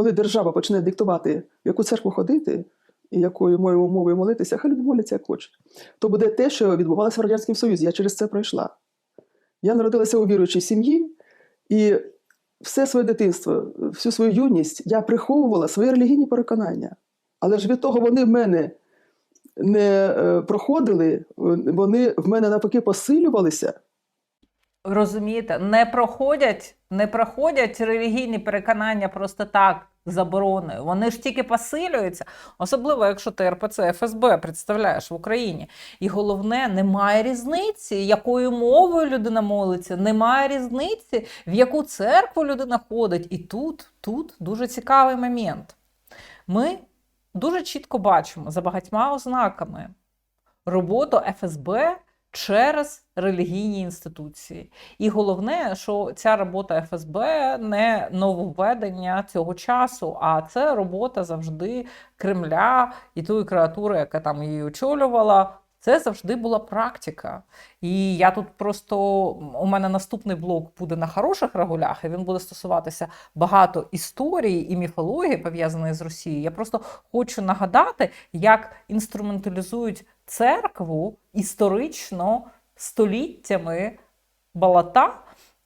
коли держава почне диктувати, в яку церкву ходити і якою мовою мовою молитися, хай люди моляться як хочуть. То буде те, що відбувалося в Радянському Союзі. Я через це пройшла. Я народилася у віруючій сім'ї, і все своє дитинство, всю свою юність я приховувала свої релігійні переконання. Але ж від того вони в мене не е, проходили, вони в мене навпаки посилювалися. Розумієте, не проходять, не проходять релігійні переконання просто так забороною. Вони ж тільки посилюються, особливо якщо ти РПЦ ФСБ представляєш в Україні. І головне, немає різниці, якою мовою людина молиться, немає різниці, в яку церкву людина ходить. І тут, тут дуже цікавий момент. Ми дуже чітко бачимо за багатьма ознаками роботу ФСБ через релігійні інституції. І головне, що ця робота ФСБ не нововведення цього часу, а це робота завжди Кремля і тої креатури, яка там її очолювала. Це завжди була практика. І я тут просто у мене наступний блок буде на хороших регулях, і він буде стосуватися багато історії і міфології, пов'язаної з Росією. Я просто хочу нагадати, як інструменталізують церкву історично століттями балата.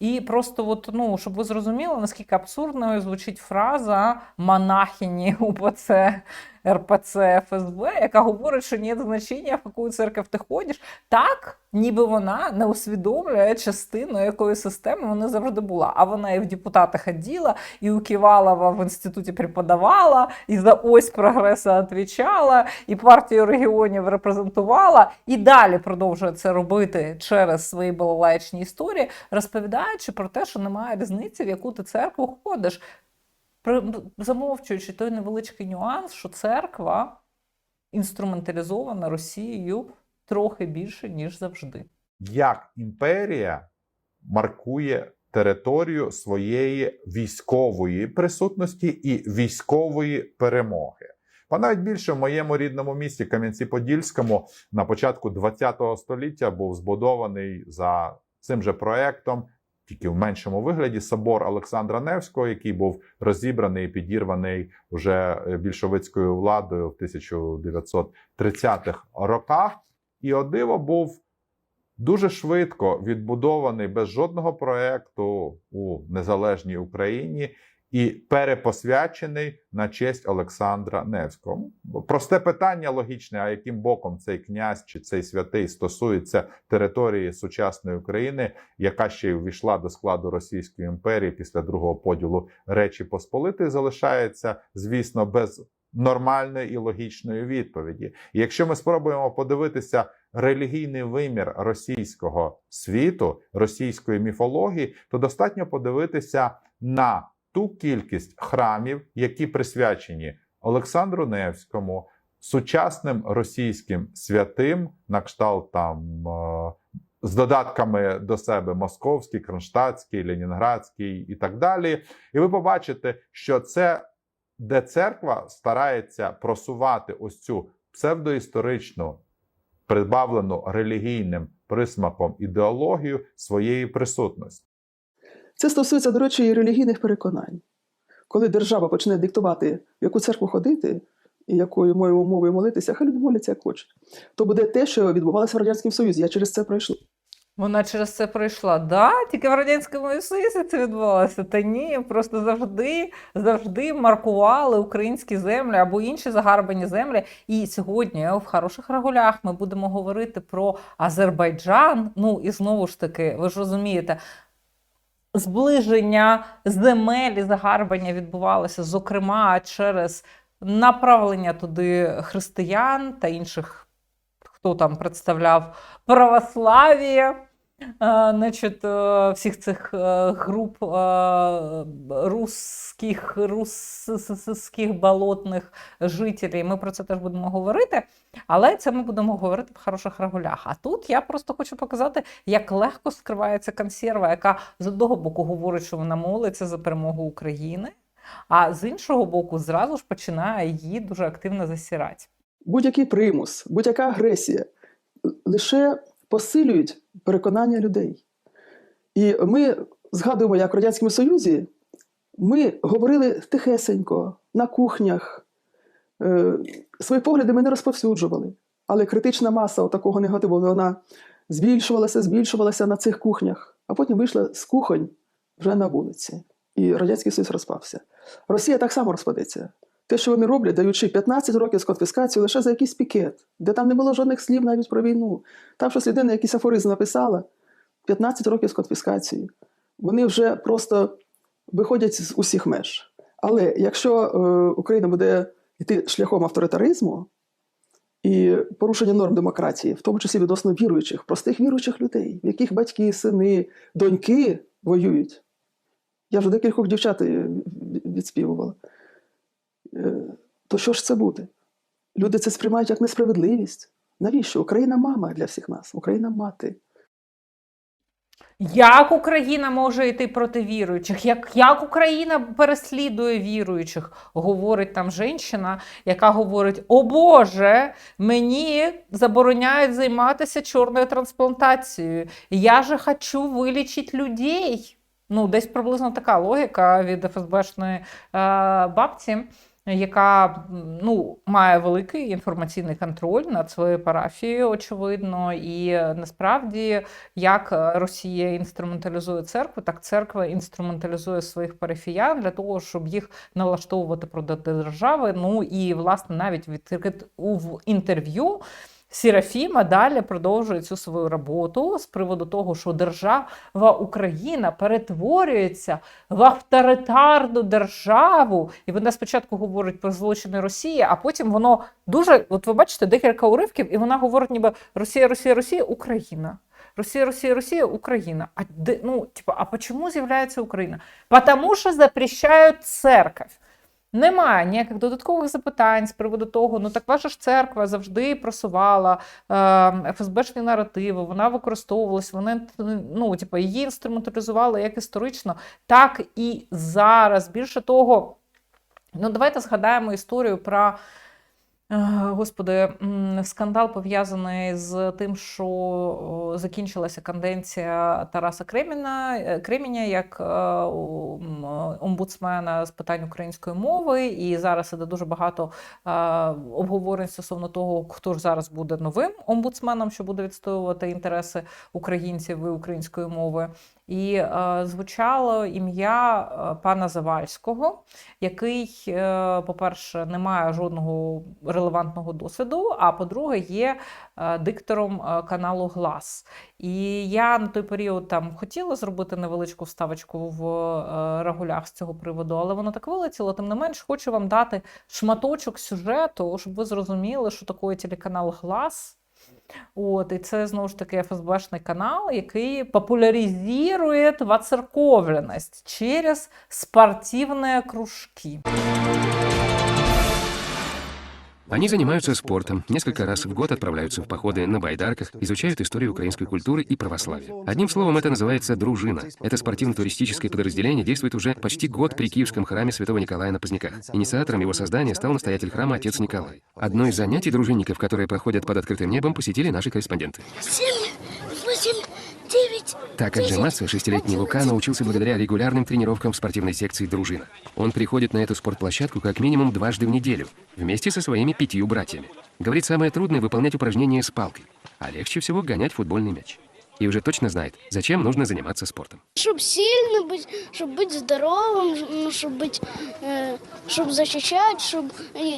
І просто, от, ну, щоб ви зрозуміли, наскільки абсурдною звучить фраза монахині УПЦ РПЦ ФСБ, яка говорить, що нет значення, в яку церковь ти ходиш, так, ніби вона не усвідомлює частину якої системи вона завжди була. А вона і в депутати ходила, і у Ківалова в інституті преподавала, і за ось прогресу відповідала, і партію регіонів репрезентувала, і далі продовжує це робити через свої балалаєчні історії, розповідаючи про те, що немає різниці, в яку ти церкву ходиш замовчуючи той невеличкий нюанс, що церква інструменталізована Росією трохи більше, ніж завжди. як імперія маркує територію своєї військової присутності і військової перемоги. Ба навіть більше в моєму рідному місті Кам'янці-Подільському на початку ХХ століття був збудований за цим же проектом, тільки в меншому вигляді, собор Олександра Невського, який був розібраний і підірваний вже більшовицькою владою в 1930-х роках. І о диво був дуже швидко відбудований без жодного проекту у незалежній Україні і перепосвячений на честь Олександра Невського. Просте питання логічне: а яким боком цей князь чи цей святий стосується території сучасної України, яка ще й увійшла до складу Російської імперії після другого поділу Речі Посполитої, залишається, звісно, без нормальної і логічної відповіді. І якщо ми спробуємо подивитися релігійний вимір російського світу, російської міфології, то достатньо подивитися на ту кількість храмів, які присвячені Олександру Невському, сучасним російським святим, на кшталт там. е, З додатками до себе Московський, Кронштадтський, Ленінградський і так далі. І ви побачите, що це де церква старається просувати ось цю псевдоісторичну, прибавлену релігійним присмаком ідеологію своєї присутності. Це стосується, до речі, і релігійних переконань. Коли держава почне диктувати, в яку церкву ходити і якою мовою мовою молитися, хай люди моляться як хочуть. То буде те, що відбувалося в Радянському Союзі. Я через це пройшла. Вона через це пройшла. Да, тільки в радянському Союзі це відбувалося. Та ні, просто завжди, завжди маркували українські землі або інші загарбані землі. І сьогодні в хороших регулях ми будемо говорити про Азербайджан. Ну і знову ж таки, ви ж розумієте. Зближення земель і загарбання відбувалося, зокрема, через направлення туди християн та інших, хто там представляв православ'я, значить, е, всіх цих е, груп е, русських, русських болотних жителів. Ми про це теж будемо говорити, але це ми будемо говорити в хороших регулях. А тут я просто хочу показати, як легко скривається консерва, яка з одного боку говорить, що вона молиться за перемогу України, а з іншого боку, зразу ж починає її дуже активно засірати. Будь-який примус, будь-яка агресія лише посилюють переконання людей. І ми згадуємо, як в Радянському Союзі Ми говорили тихесенько, на кухнях. Е, Свої погляди ми не розповсюджували. Але критична маса такого негативу вона збільшувалася, збільшувалася на цих кухнях, а потім вийшла з кухонь вже на вулиці. І Радянський Союз розпався. Росія так само розпадеться. Те, що вони роблять, даючи 15 років з конфіскацією лише за якийсь пікет, де там не було жодних слів навіть про війну. Там щось людина якийсь афоризм написала, 15 років з конфіскацією. Вони вже просто виходять з усіх меж. Але якщо е, Україна буде йти шляхом авторитаризму і порушення норм демократії, в тому числі відносно віруючих, простих віруючих людей, в яких батьки, сини, доньки воюють. Я вже декількох дівчат е, відспівувала. Е, То що ж це буде? Люди це сприймають як несправедливість. Навіщо? Україна мама для всіх нас, Україна мати. Як Україна може йти проти віруючих? Як, як Україна переслідує віруючих? Говорить там жінка, яка говорить: О Боже, мені забороняють займатися чорною трансплантацією. Я же хочу вилічити людей. Ну, десь приблизно така логіка від ФСБшної е, бабці яка ну, має великий інформаційний контроль над своєю парафією, очевидно, і е, насправді як е, Росія інструменталізує церкву, так церква інструменталізує своїх парафіян для того, щоб їх налаштовувати проти держави. Ну і власне навіть від в інтерв'ю. Серафіма далі продовжує цю свою роботу з приводу того, що держава Україна перетворюється в авторитарну державу, і вона спочатку говорить про злочини Росії, а потім воно дуже, от ви бачите, декілька уривків, і вона говорить, ніби Росія, Росія, Росія, Україна. Росія, Росія, Росія, Україна. А де, ну, типа, а чому з'являється Україна? Потому що запрещають церковь. Немає ніяких додаткових запитань з приводу того, ну так ваша ж церква завжди просувала е, ФСБшні наративи, вона використовувалась, вони ну, типу, її інструменталізували як історично, так і зараз. Більше того, ну давайте згадаємо історію про. Господи, скандал пов'язаний з тим, що закінчилася канденція Тараса Креміна, е, Креміня як е, омбудсмена з питань української мови. І зараз іде дуже багато е, обговорень стосовно того, хто ж зараз буде новим омбудсменом, що буде відстоювати інтереси українців і української мови. І е, звучало ім'я е, пана Завальського, який, е, по-перше, не має жодного релевантного досвіду, а по-друге, є диктором каналу Глас. І я на той період там хотіла зробити невеличку вставочку в регулях з цього приводу, але воно так вилетіло. Тим не менш, хочу вам дати шматочок сюжету, щоб ви зрозуміли, що таке телеканал Глас. От, і це знову ж таки ФСБшний канал, який популяризує воцерковленість через спортивні кружки. Они занимаются спортом, несколько раз в год отправляются в походы на байдарках, изучают историю украинской культуры и православия. Одним словом, это называется «дружина». Это спортивно-туристическое подразделение действует уже почти год при Киевском храме святого Николая на Поздняках. Инициатором его создания стал настоятель храма отец Николай. Одно из занятий дружинников, которые проходят под открытым небом, посетили наши корреспонденты. Восемь, Так отжиматься шестилетний Лука научился благодаря регулярным тренировкам в спортивной секции «Дружина». Он приходит на эту спортплощадку как минимум дважды в неделю, вместе со своими пятью братьями. Говорит, самое трудное — выполнять упражнения с палкой, а легче всего гонять футбольный мяч. И уже точно знает, зачем нужно заниматься спортом. Чтобы сильно быть, чтобы быть здоровым, ну, чтобы быть, э, чтобы защищать, чтобы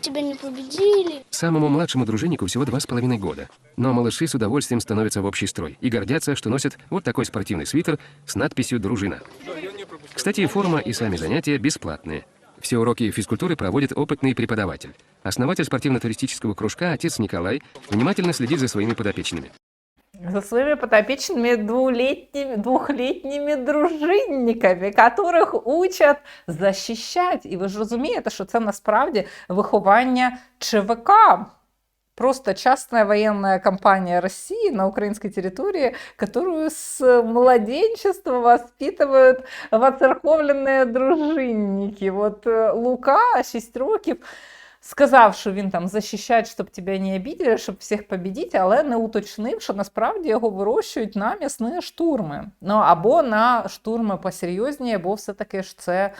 тебя не победили. Самому младшему дружиннику всего два с половиной года. Но малыши с удовольствием становятся в общий строй и гордятся, что носят вот такой спортивный свитер с надписью «Дружина». Кстати, форма, и сами занятия бесплатные. Все уроки физкультуры проводит опытный преподаватель. Основатель спортивно-туристического кружка, отец Николай, внимательно следит за своими подопечными За своими подопечными двухлетними, двухлетними дружинниками, которых учат защищать. І ви ж розумієте, що це насправді виховання ЧВК. Просто частная военная компания России на украинской территории, которую с младенчества воспитывают воцерковленные дружинники. Вот е, Лука, 6 років, сказав, що він там захищать, щоб тебе не обідали, щоб всіх побідіти, але не уточнив, що насправді його вирощують на м'ясні штурми. Ну або на штурми посерйозні, або все-таки ж це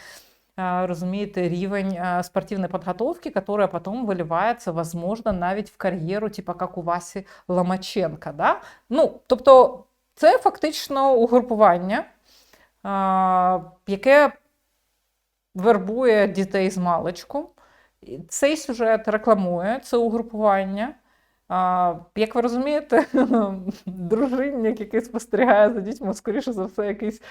розумієте, рівень а, спортивной подготовки, которая потом выливается, возможно, навіть в кар'єру, типа як у Васі Ломаченка. Да? Ну, тобто, це фактично угрупування, яке вербує дітей з маличку. Цей сюжет рекламує це угрупування. Як ви розумієте, дружинник, який спостерігає за дітьми, скоріше за все, якийсь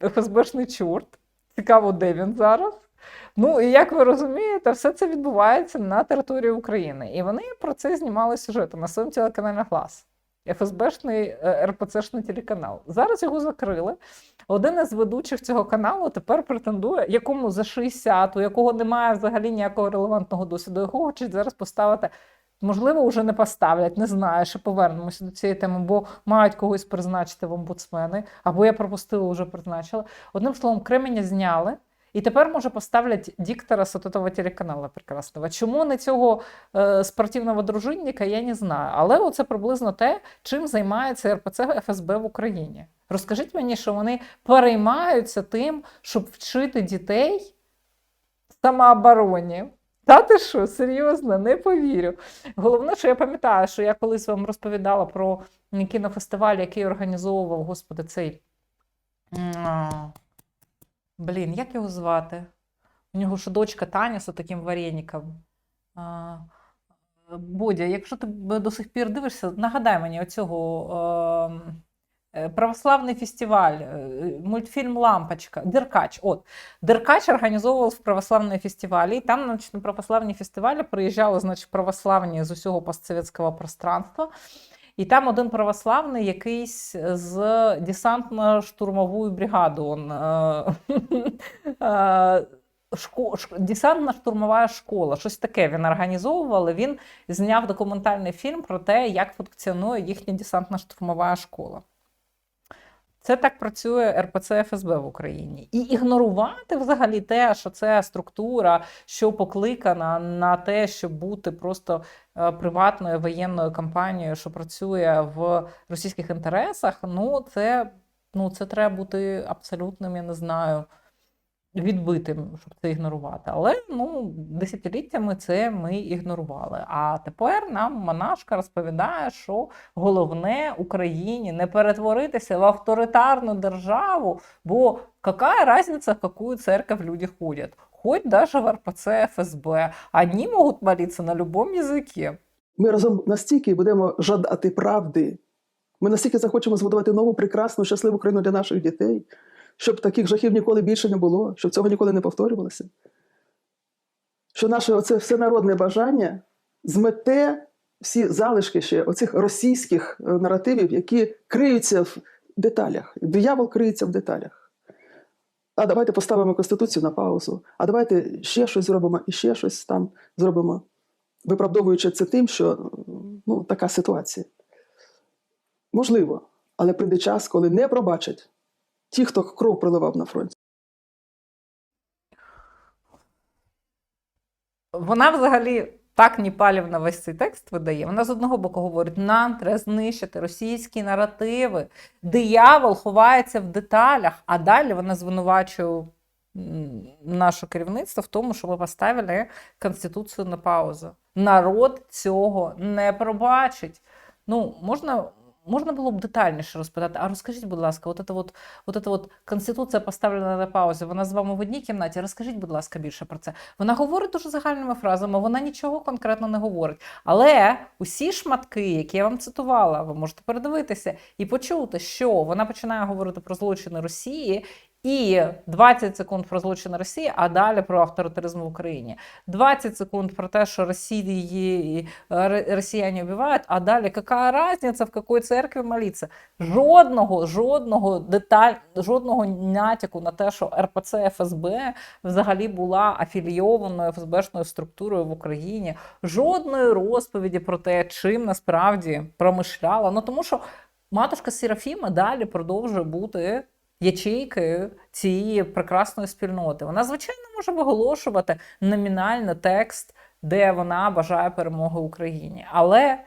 ФСБшний чорт. Цікаво, де він зараз. Ну, і як ви розумієте, все це відбувається на території України. І вони про це знімали сюжети на своєму телеканалі Глас. ФСБшний е, РПЦшний телеканал. Зараз його закрили. Один із ведучих цього каналу тепер претендує, якому за 60, у якого немає взагалі ніякого релевантного досвіду, якого хочуть зараз поставити. Можливо, вже не поставлять, не знаю, ще повернемося до цієї теми, бо мають когось призначити в омбудсмени, або я пропустила, вже призначила. Одним словом, Кременя зняли, і тепер, може, поставлять диктора з того телеканалу прекрасного. Чому не цього е, спортивного дружинника, я не знаю. Але оце приблизно те, чим займається РПЦ ФСБ в Україні. Розкажіть мені, що вони переймаються тим, щоб вчити дітей самообороні. Та ти що, серйозно, не повірю. Головне, що я пам'ятаю, що я колись вам розповідала про кінофестиваль, який організовував, господи, цей. Блін, як його звати? У нього ж дочка Таня з таким вареником. Бодя, якщо ти до сих пір дивишся, нагадай мені оцього. ем, е, Православний фестиваль, е, мультфільм Лампочка, Деркач. От Деркач організовував православні фестивалі, і там значить, на православні фестивалі приїжджали значить, православні з усього постсовєтського пространства. І там один православний якийсь з десантно-штурмової бригади. Он, е, е, шко- Десантна штурмова школа, щось таке він організовував. Він зняв документальний фільм про те, як функціонує їхня десантна штурмова школа. Це так працює РПЦ ФСБ в Україні. І ігнорувати взагалі те, що це структура, що покликана на те, щоб бути просто е, приватною воєнною компанією, що працює в російських інтересах, ну це, ну, це треба бути абсолютним, я не знаю, відбитим, щоб це ігнорувати. Але ну, десятиліттями це ми ігнорували. А тепер нам монашка розповідає, що головне Україні не перетворитися в авторитарну державу, бо яка різниця, в яку церковь люди ходять? Хоть даже в РПЦ ФСБ. Одні можуть молитися на будь-якому язикі. Ми разом настільки будемо жадати правди. Ми настільки захочемо збудувати нову прекрасну, щасливу країну для наших дітей, щоб таких жахів ніколи більше не було, щоб цього ніколи не повторювалося. Що наше оце всенародне бажання змете всі залишки ще оцих російських е, наративів, які криються в деталях. Диявол криється в деталях. А давайте поставимо Конституцію на паузу, а давайте ще щось зробимо і ще щось там зробимо виправдовуючи це тим, що ну, така ситуація. Можливо, але прийде час, коли не пробачать ті, хто кров проливав на фронті. Вона взагалі так Ніпалівна весь цей текст видає. Вона з одного боку говорить: нам треба знищити російські наративи. Диявол ховається в деталях, а далі вона звинувачує наше керівництво в тому, що ми поставили Конституцію на паузу. Народ цього не пробачить. Ну, можна. Можна було б детальніше розпитати. А розкажіть, будь ласка, от, от, от, це от конституція поставлена на паузу. Вона з вами в одній кімнаті. Розкажіть, будь ласка, більше про це. Вона говорить дуже загальними фразами, вона нічого конкретно не говорить. Але усі шматки, які я вам цитувала, ви можете передивитися і почути, що вона починає говорити про злочини Росії. І 20 секунд про злочини Росії, а далі про авторитаризм в Україні. 20 секунд про те, що Росії, росіяни вбивають, а далі яка різниця, в якій церкві молитися? Жодного, жодного деталь, жодного натяку на те, що РПЦ ФСБ взагалі була афілійованою ФСБшною структурою в Україні. Жодної розповіді про те, чим насправді промишляла. Ну тому що матушка Серафіма далі продовжує бути ячейкою цієї прекрасної спільноти. Вона, звичайно, може виголошувати номінально текст, де вона бажає перемоги Україні. Але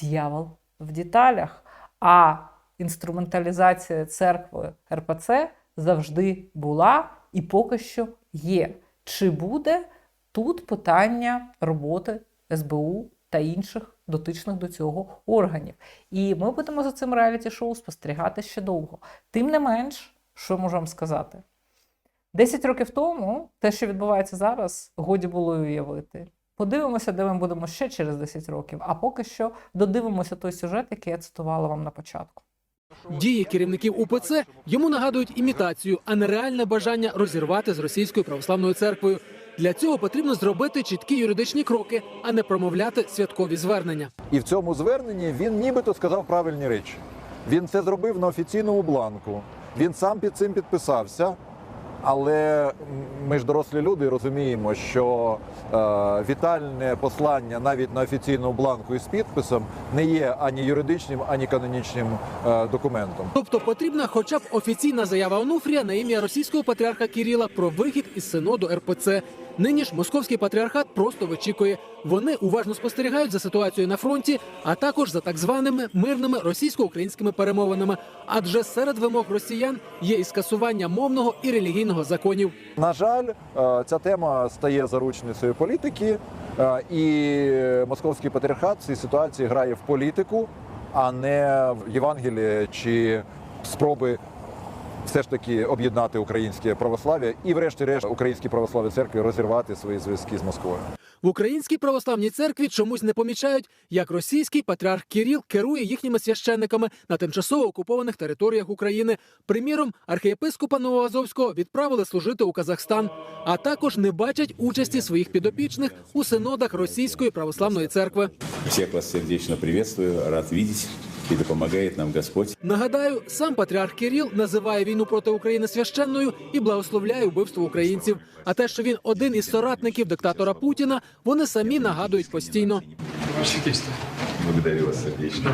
дьявол в деталях. А інструменталізація церкви РПЦ завжди була і поки що є. Чи буде тут питання роботи СБУ та інших дотичних до цього органів? І ми будемо за цим реаліті-шоу спостерігати ще довго. Тим не менш, що можу вам сказати? 10 років тому те, що відбувається зараз, годі було й уявити. Подивимося, де ми будемо ще через 10 років. А поки що додивимося той сюжет, який я цитувала вам на початку. Дії керівників УПЦ йому нагадують імітацію, а не реальне бажання розірвати з російською православною церквою. Для цього потрібно зробити чіткі юридичні кроки, а не промовляти святкові звернення. І в цьому зверненні він нібито сказав правильні речі. Він це зробив на офіційному бланку. Він сам під цим підписався. Але ми ж дорослі люди і розуміємо, що е, вітальне послання навіть на офіційному бланку із підписом не є ані юридичним, ані канонічним е, документом. Тобто потрібна хоча б офіційна заява Онуфрія на ім'я російського патріарха Кіріла про вихід із синоду РПЦ. Нині ж московський патріархат просто вичікує. Вони уважно спостерігають за ситуацією на фронті, а також за так званими мирними російсько-українськими перемовинами. Адже серед вимог росіян є і скасування мовного і релігійного законів. На жаль, е, ця тема стає заручницею політики, е, і московський патріархат в цій ситуації грає в політику, а не в Євангеліє чи спроби все ж таки об'єднати українське православ'я і, врешті-решт, українські православні церкви розірвати свої зв'язки з Москвою. В українській православній церкві чомусь не помічають, як російський патріарх Кіріл керує їхніми священниками на тимчасово окупованих територіях України. Приміром, архієпископа Новоазовського відправили служити у Казахстан, а також не бачать участі своїх підопічних у синодах російської православної церкви. Всех вас сердечно приветствую, рад видеть, и допомагає нам Господь. Нагадаю, сам патріарх Кіріл називає війну проти України священною і благословляє вбивство українців. А те, що він один із соратників диктатора Путіна, вони самі нагадують постійно. Благодарю вас сердечно.